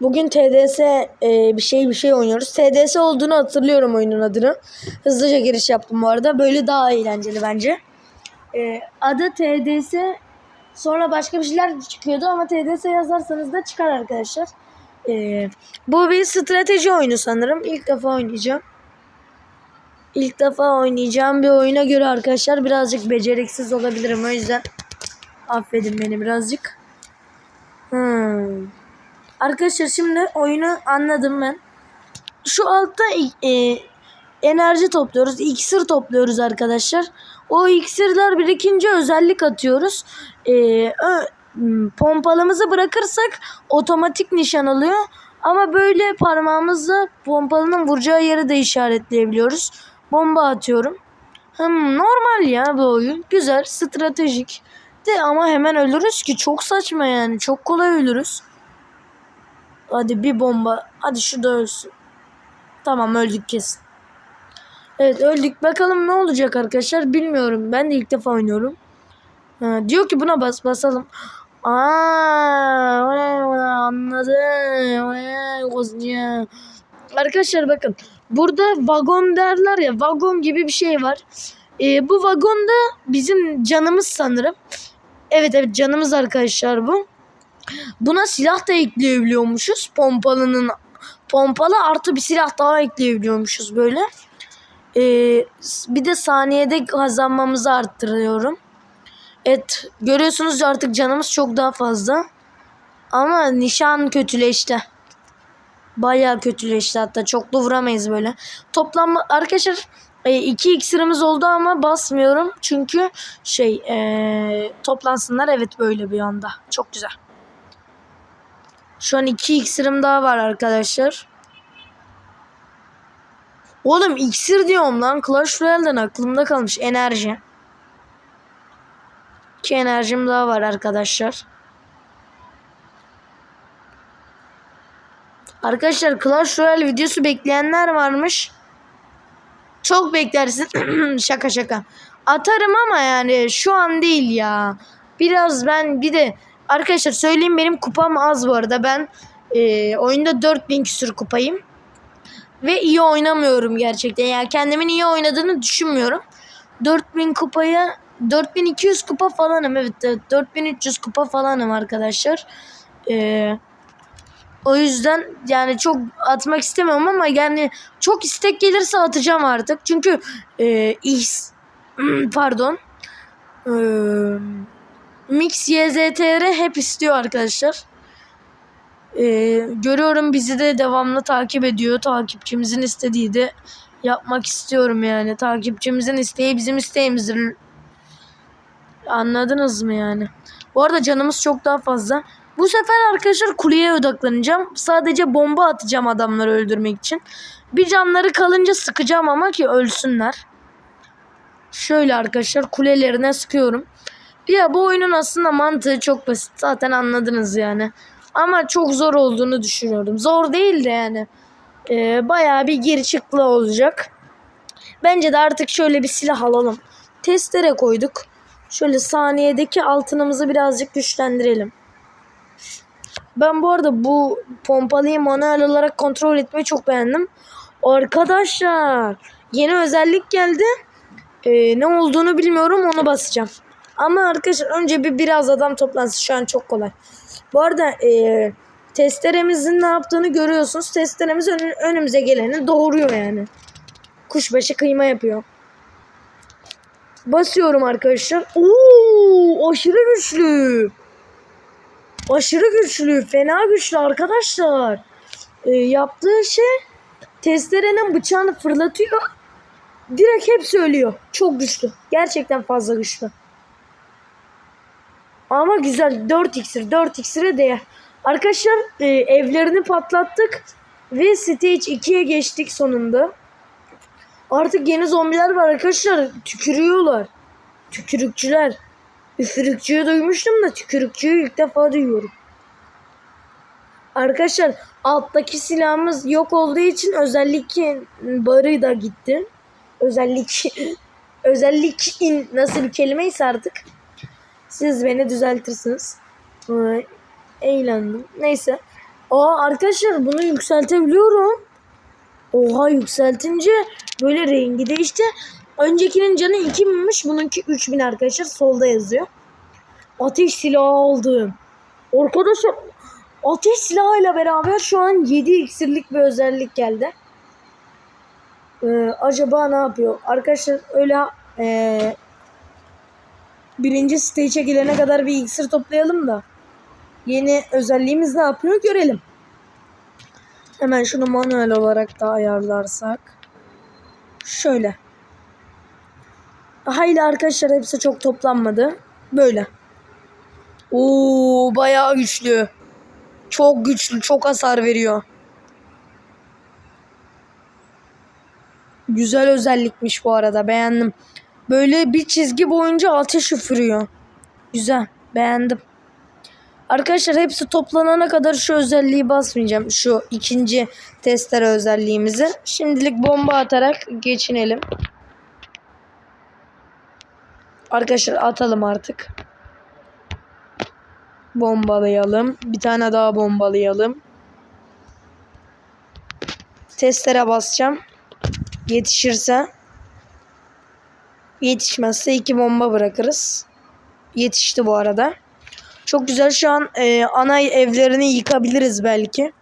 Bugün TDS e, bir şey bir şey oynuyoruz. TDS olduğunu hatırlıyorum oyunun adını. Hızlıca giriş yaptım bu arada. Böyle daha eğlenceli bence. E, adı TDS sonra başka bir şeyler çıkıyordu ama TDS yazarsanız da çıkar arkadaşlar. E, bu bir strateji oyunu sanırım. İlk defa oynayacağım. İlk defa oynayacağım bir oyuna göre arkadaşlar birazcık beceriksiz olabilirim. O yüzden affedin beni birazcık. Hmm. Arkadaşlar şimdi oyunu anladım ben. Şu altta e, enerji topluyoruz. İksir topluyoruz arkadaşlar. O iksirler birikince özellik atıyoruz. E, ö, pompalımızı bırakırsak otomatik nişan alıyor. Ama böyle parmağımızla pompalının vuracağı yeri de işaretleyebiliyoruz. Bomba atıyorum. Hmm, normal ya bu oyun. Güzel, stratejik. De ama hemen ölürüz ki çok saçma yani. Çok kolay ölürüz. Hadi bir bomba. Hadi şu da ölsün. Tamam öldük kesin. Evet öldük. Bakalım ne olacak arkadaşlar bilmiyorum. Ben de ilk defa oynuyorum. Ha, diyor ki buna bas basalım. Aa, anladım. Arkadaşlar bakın. Burada vagon derler ya. Vagon gibi bir şey var. Ee, bu vagonda bizim canımız sanırım. Evet evet canımız arkadaşlar bu. Buna silah da ekleyebiliyormuşuz. Pompalının pompalı artı bir silah daha ekleyebiliyormuşuz böyle. Ee, bir de saniyede kazanmamızı arttırıyorum. Evet görüyorsunuz artık canımız çok daha fazla. Ama nişan kötüleşti. Bayağı kötüleşti hatta çoklu vuramayız böyle. Toplam arkadaşlar e, iki iksirimiz oldu ama basmıyorum. Çünkü şey e, toplansınlar evet böyle bir anda. Çok güzel. Şu an iki iksirim daha var arkadaşlar. Oğlum iksir diyorum lan. Clash Royale'den aklımda kalmış. Enerji. İki enerjim daha var arkadaşlar. Arkadaşlar Clash Royale videosu bekleyenler varmış. Çok beklersin. şaka şaka. Atarım ama yani şu an değil ya. Biraz ben bir de arkadaşlar söyleyeyim benim kupam az bu arada. Ben e, oyunda 4000 küsür kupayım. Ve iyi oynamıyorum gerçekten. Yani kendimin iyi oynadığını düşünmüyorum. 4000 kupaya 4200 kupa falanım. Evet 4300 kupa falanım arkadaşlar. Eee o yüzden yani çok atmak istemiyorum ama yani çok istek gelirse atacağım artık. Çünkü e, is, pardon e, Mix YZTR hep istiyor arkadaşlar. E, görüyorum bizi de devamlı takip ediyor. Takipçimizin istediği de yapmak istiyorum yani. Takipçimizin isteği bizim isteğimizdir. Anladınız mı yani? Bu arada canımız çok daha fazla. Bu sefer arkadaşlar kuleye odaklanacağım. Sadece bomba atacağım adamları öldürmek için. Bir canları kalınca sıkacağım ama ki ölsünler. Şöyle arkadaşlar kulelerine sıkıyorum. Ya bu oyunun aslında mantığı çok basit. Zaten anladınız yani. Ama çok zor olduğunu düşünüyorum. Zor değil de yani. Ee, bayağı bir geri çıklı olacak. Bence de artık şöyle bir silah alalım. Testere koyduk. Şöyle saniyedeki altınımızı birazcık güçlendirelim. Ben bu arada bu pompalıyı manuel olarak kontrol etmeyi çok beğendim. Arkadaşlar yeni özellik geldi. Ee, ne olduğunu bilmiyorum onu basacağım. Ama arkadaşlar önce bir biraz adam toplansın. Şu an çok kolay. Bu arada e, testeremizin ne yaptığını görüyorsunuz. Testeremiz ön, önümüze geleni doğuruyor yani. Kuşbaşı kıyma yapıyor. Basıyorum arkadaşlar. Oo, aşırı güçlü. Aşırı güçlü. Fena güçlü arkadaşlar. E, yaptığı şey testerenin bıçağını fırlatıyor. Direkt hep söylüyor. Çok güçlü. Gerçekten fazla güçlü. Ama güzel. 4 iksir. 4 iksire değer. Arkadaşlar e, evlerini patlattık. Ve stage 2'ye geçtik sonunda. Artık yeni zombiler var arkadaşlar. Tükürüyorlar. Tükürükçüler. Üfürükçüyü duymuştum da tükürükçüyü ilk defa duyuyorum. Arkadaşlar alttaki silahımız yok olduğu için özellik barı da gitti. Özellik özellik in nasıl bir kelimeyse artık siz beni düzeltirsiniz. Eğlendim. Neyse. Aa arkadaşlar bunu yükseltebiliyorum. Oha yükseltince böyle rengi değişti. Öncekinin canı 2000'miş. Bununki 3000 arkadaşlar. Solda yazıyor. Ateş silahı aldım. Arkadaşlar ateş silahıyla beraber şu an 7 iksirlik bir özellik geldi. Ee, acaba ne yapıyor? Arkadaşlar öyle ee, birinci stage'e gelene kadar bir iksir toplayalım da yeni özelliğimiz ne yapıyor görelim. Hemen şunu manuel olarak da ayarlarsak. Şöyle. Hayli arkadaşlar hepsi çok toplanmadı. Böyle. Oo bayağı güçlü. Çok güçlü, çok hasar veriyor. Güzel özellikmiş bu arada. Beğendim. Böyle bir çizgi boyunca ateş üfürüyor. Güzel. Beğendim. Arkadaşlar hepsi toplanana kadar şu özelliği basmayacağım. Şu ikinci testere özelliğimizi. Şimdilik bomba atarak geçinelim. Arkadaşlar atalım artık. Bombalayalım. Bir tane daha bombalayalım. Testere basacağım. Yetişirse. Yetişmezse iki bomba bırakırız. Yetişti bu arada. Çok güzel şu an e, ana evlerini yıkabiliriz belki.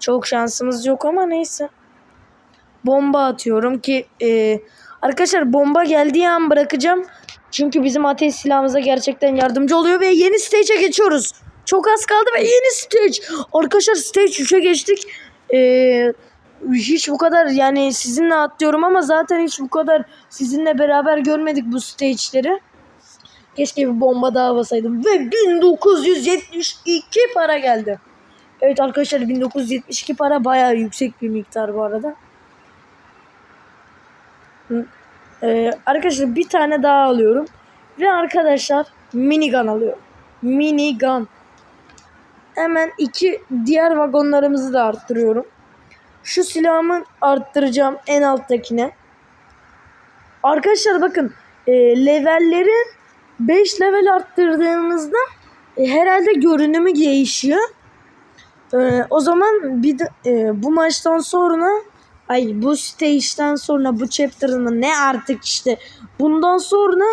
Çok şansımız yok ama neyse. Bomba atıyorum ki e, arkadaşlar bomba geldiği an bırakacağım. Çünkü bizim ateş silahımıza gerçekten yardımcı oluyor ve yeni stage'e geçiyoruz. Çok az kaldı ve yeni stage. Arkadaşlar stage 3'e geçtik. Ee, hiç bu kadar yani sizinle atlıyorum ama zaten hiç bu kadar sizinle beraber görmedik bu stage'leri. Keşke bir bomba daha basaydım. Ve 1972 para geldi. Evet arkadaşlar 1972 para bayağı yüksek bir miktar bu arada. Ee, arkadaşlar bir tane daha alıyorum. Ve arkadaşlar minigun alıyorum. Minigun. Hemen iki diğer vagonlarımızı da arttırıyorum. Şu silahımı arttıracağım en alttakine. Arkadaşlar bakın e, levelleri 5 level arttırdığımızda e, herhalde görünümü değişiyor. E, o zaman bir de, e, bu maçtan sonra ay bu stage'den sonra bu chapter'ını ne artık işte bundan sonra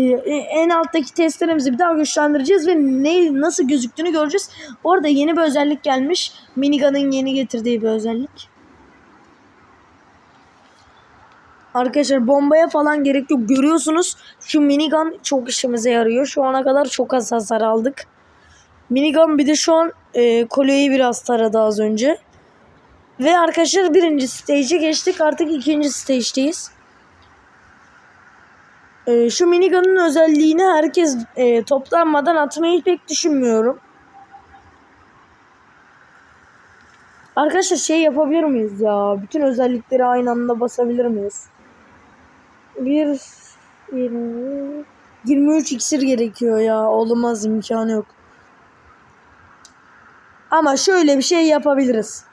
e, en alttaki testlerimizi bir daha güçlendireceğiz ve ne nasıl gözüktüğünü göreceğiz. Bu arada yeni bir özellik gelmiş. Minigun'ın yeni getirdiği bir özellik. Arkadaşlar bombaya falan gerek yok. Görüyorsunuz şu minigun çok işimize yarıyor. Şu ana kadar çok az hasar aldık. Minigun bir de şu an e, koleyi biraz taradı az önce. Ve arkadaşlar birinci stage'e geçtik. Artık ikinci stage'deyiz. E, şu minigun'un özelliğini herkes e, toplanmadan atmayı pek düşünmüyorum. Arkadaşlar şey yapabilir miyiz ya? Bütün özellikleri aynı anda basabilir miyiz? Bir 20 23 iksir gerekiyor ya. Olmaz imkanı yok. Ama şöyle bir şey yapabiliriz.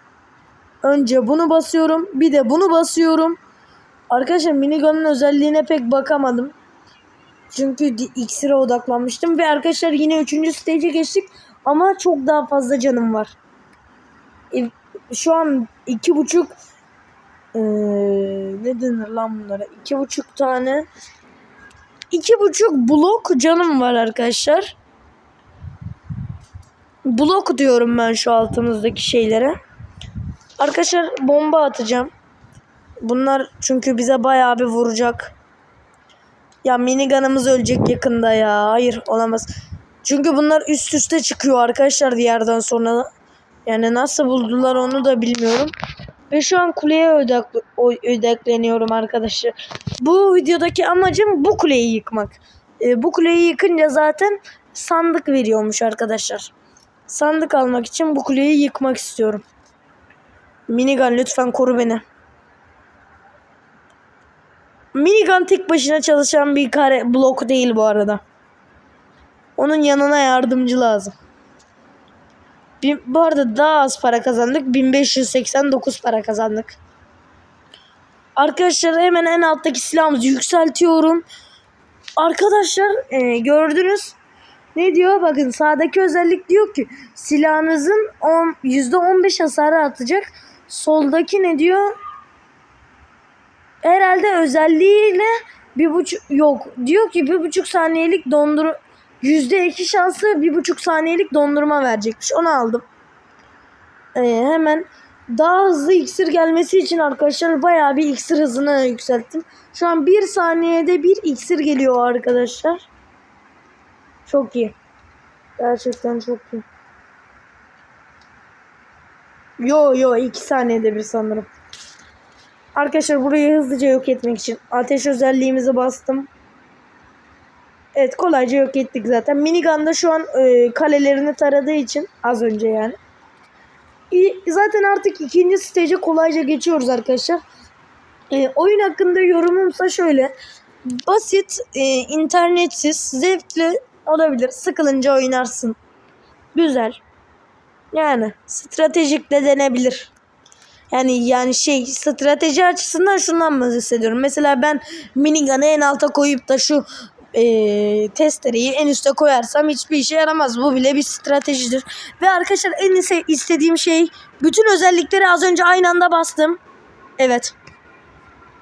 Önce bunu basıyorum. Bir de bunu basıyorum. Arkadaşlar minigun'un özelliğine pek bakamadım. Çünkü iksire odaklanmıştım. Ve arkadaşlar yine 3. stage'e geçtik. Ama çok daha fazla canım var. E, şu an iki buçuk ee, ne denir lan bunlara? İki buçuk tane iki buçuk blok canım var arkadaşlar. Blok diyorum ben şu altımızdaki şeylere. Arkadaşlar bomba atacağım. Bunlar çünkü bize bayağı bir vuracak. Ya minigunımız ölecek yakında ya. Hayır olamaz. Çünkü bunlar üst üste çıkıyor arkadaşlar diğerden sonra. Yani nasıl buldular onu da bilmiyorum. Ve şu an kuleye ödekl ödekleniyorum arkadaşlar. Bu videodaki amacım bu kuleyi yıkmak. E, bu kuleyi yıkınca zaten sandık veriyormuş arkadaşlar. Sandık almak için bu kuleyi yıkmak istiyorum. Minigun lütfen koru beni. Minigun tek başına çalışan bir kare blok değil bu arada. Onun yanına yardımcı lazım. Bu arada daha az para kazandık. 1589 para kazandık. Arkadaşlar hemen en alttaki silahımızı yükseltiyorum. Arkadaşlar e, gördünüz. Ne diyor? Bakın sağdaki özellik diyor ki silahınızın on- %15 hasarı atacak. Soldaki ne diyor? Herhalde özelliğiyle bir buçuk yok. Diyor ki bir buçuk saniyelik dondur yüzde iki şansı bir buçuk saniyelik dondurma verecekmiş. Onu aldım. Ee, hemen daha hızlı iksir gelmesi için arkadaşlar bayağı bir iksir hızını yükselttim. Şu an bir saniyede bir iksir geliyor arkadaşlar. Çok iyi. Gerçekten çok iyi. Yo yo iki saniyede bir sanırım. Arkadaşlar burayı hızlıca yok etmek için ateş özelliğimizi bastım. Evet kolayca yok ettik zaten. Minigun'da şu an e, kalelerini taradığı için az önce yani. İyi, zaten artık ikinci stage'e kolayca geçiyoruz arkadaşlar. E, oyun hakkında yorumumsa şöyle. Basit, e, internetsiz, zevkli olabilir. Sıkılınca oynarsın. Güzel. Yani stratejik de denebilir. Yani yani şey strateji açısından şundan bahsediyorum. Mesela ben minigun'ı en alta koyup da şu e, testereyi en üste koyarsam hiçbir işe yaramaz. Bu bile bir stratejidir. Ve arkadaşlar en istediğim şey bütün özellikleri az önce aynı anda bastım. Evet.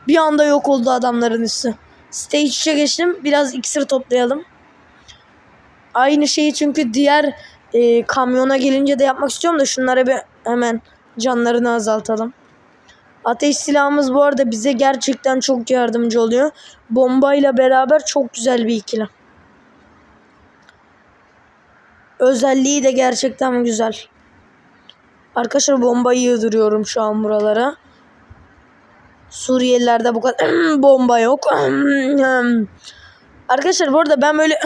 Bir anda yok oldu adamların üstü. Stage 3'e geçtim. Biraz iksir toplayalım. Aynı şeyi çünkü diğer e, kamyona gelince de yapmak istiyorum da şunlara bir hemen canlarını azaltalım. Ateş silahımız bu arada bize gerçekten çok yardımcı oluyor. Bombayla beraber çok güzel bir ikili. Özelliği de gerçekten güzel. Arkadaşlar bombayı yığdırıyorum şu an buralara. Suriyelilerde bu kadar bomba yok. Arkadaşlar bu arada ben böyle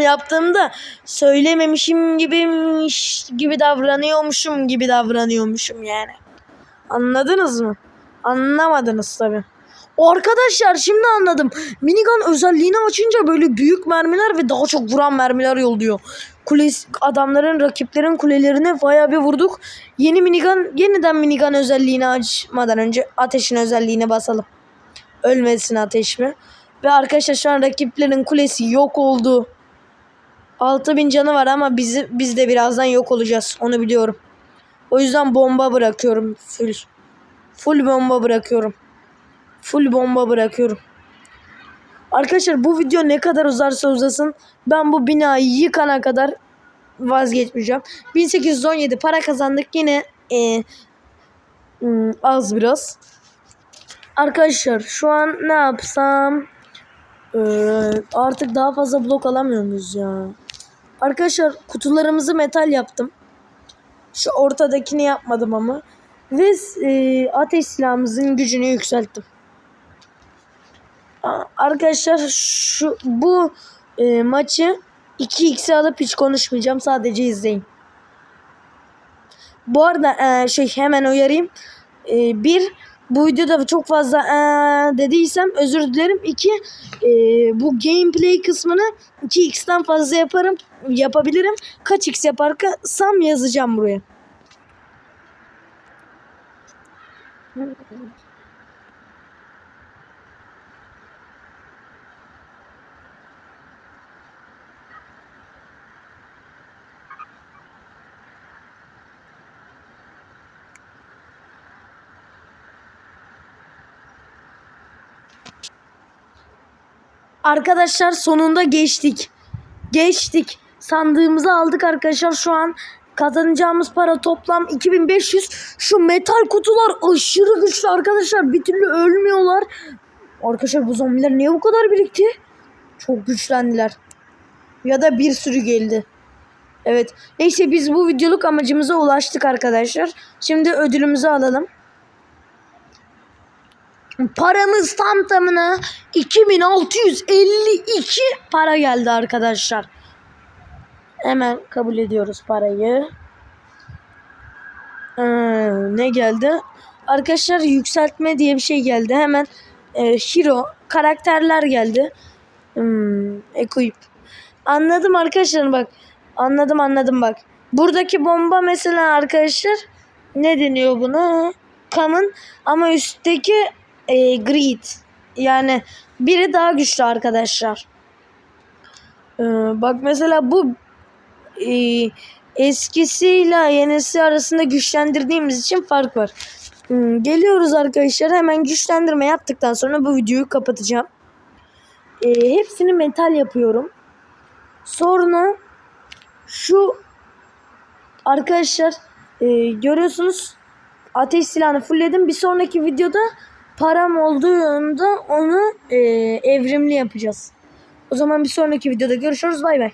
yaptığımda söylememişim gibi gibi davranıyormuşum gibi davranıyormuşum yani. Anladınız mı? Anlamadınız tabi. Arkadaşlar şimdi anladım. Minigun özelliğini açınca böyle büyük mermiler ve daha çok vuran mermiler yolluyor. Kules, adamların rakiplerin kulelerine bayağı bir vurduk. Yeni minigun yeniden minigun özelliğini açmadan önce ateşin özelliğine basalım. Ölmesin ateş mi? Ve arkadaşlar şu an rakiplerin kulesi yok oldu. 6000 canı var ama bizi, biz de birazdan yok olacağız. Onu biliyorum. O yüzden bomba bırakıyorum. Full. Full bomba bırakıyorum. Full bomba bırakıyorum. Arkadaşlar bu video ne kadar uzarsa uzasın ben bu binayı yıkana kadar vazgeçmeyeceğim. 1817 para kazandık yine e, hmm, az biraz. Arkadaşlar şu an ne yapsam ee, artık daha fazla blok alamıyor muyuz ya? Arkadaşlar kutularımızı metal yaptım. Şu ortadakini yapmadım ama. Ve e, ateş silahımızın gücünü yükselttim. Arkadaşlar şu bu e, maçı 2x'e alıp hiç konuşmayacağım. Sadece izleyin. Bu arada e, şey hemen uyarayım. E, bir bu videoda çok fazla ee, dediysem özür dilerim. İki e, bu gameplay kısmını 2x'ten fazla yaparım yapabilirim. Kaç x yaparsam yazacağım buraya. Arkadaşlar sonunda geçtik. Geçtik. Sandığımızı aldık arkadaşlar. Şu an kazanacağımız para toplam 2500. Şu metal kutular aşırı güçlü arkadaşlar. Bir türlü ölmüyorlar. Arkadaşlar bu zombiler niye bu kadar birikti? Çok güçlendiler. Ya da bir sürü geldi. Evet. Neyse biz bu videoluk amacımıza ulaştık arkadaşlar. Şimdi ödülümüzü alalım. Paramız tam tamına 2652 para geldi arkadaşlar. Hemen kabul ediyoruz parayı. Ee, ne geldi? Arkadaşlar yükseltme diye bir şey geldi. Hemen e, hero karakterler geldi. Hmm, equip. Anladım arkadaşlar bak. Anladım anladım bak. Buradaki bomba mesela arkadaşlar ne deniyor buna? Common ama üstteki e, Greed. Yani biri daha güçlü arkadaşlar. Ee, bak mesela bu e, eskisiyle yenisi arasında güçlendirdiğimiz için fark var. Hmm, geliyoruz arkadaşlar hemen güçlendirme yaptıktan sonra bu videoyu kapatacağım. Ee, hepsini metal yapıyorum. Sonra şu arkadaşlar e, görüyorsunuz ateş silahını fullledim. Bir sonraki videoda param olduğunda onu e, evrimli yapacağız. O zaman bir sonraki videoda görüşürüz. Bay bay.